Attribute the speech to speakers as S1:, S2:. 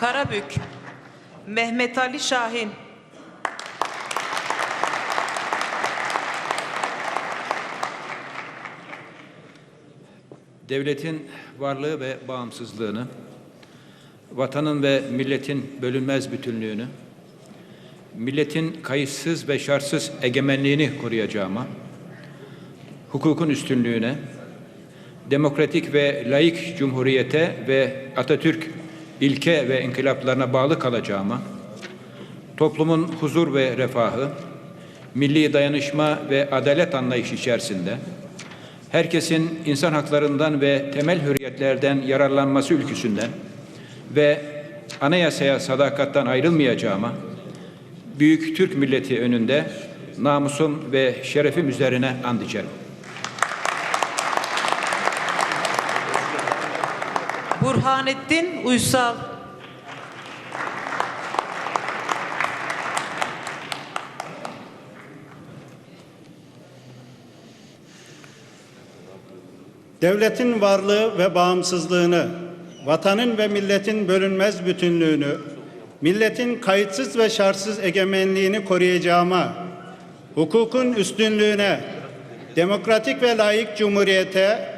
S1: Karabük Mehmet Ali Şahin.
S2: Devletin varlığı ve bağımsızlığını, vatanın ve milletin bölünmez bütünlüğünü, milletin kayıtsız ve şartsız egemenliğini koruyacağıma, hukukun üstünlüğüne, demokratik ve laik cumhuriyete ve Atatürk ilke ve inkılaplarına bağlı kalacağıma, toplumun huzur ve refahı, milli dayanışma ve adalet anlayışı içerisinde herkesin insan haklarından ve temel hürriyetlerden yararlanması ülküsünden ve anayasaya sadakattan ayrılmayacağıma, büyük Türk milleti önünde namusum ve şerefim üzerine and içerim.
S1: Burhanettin Uysal.
S3: Devletin varlığı ve bağımsızlığını, vatanın ve milletin bölünmez bütünlüğünü, milletin kayıtsız ve şartsız egemenliğini koruyacağıma, hukukun üstünlüğüne, demokratik ve layık cumhuriyete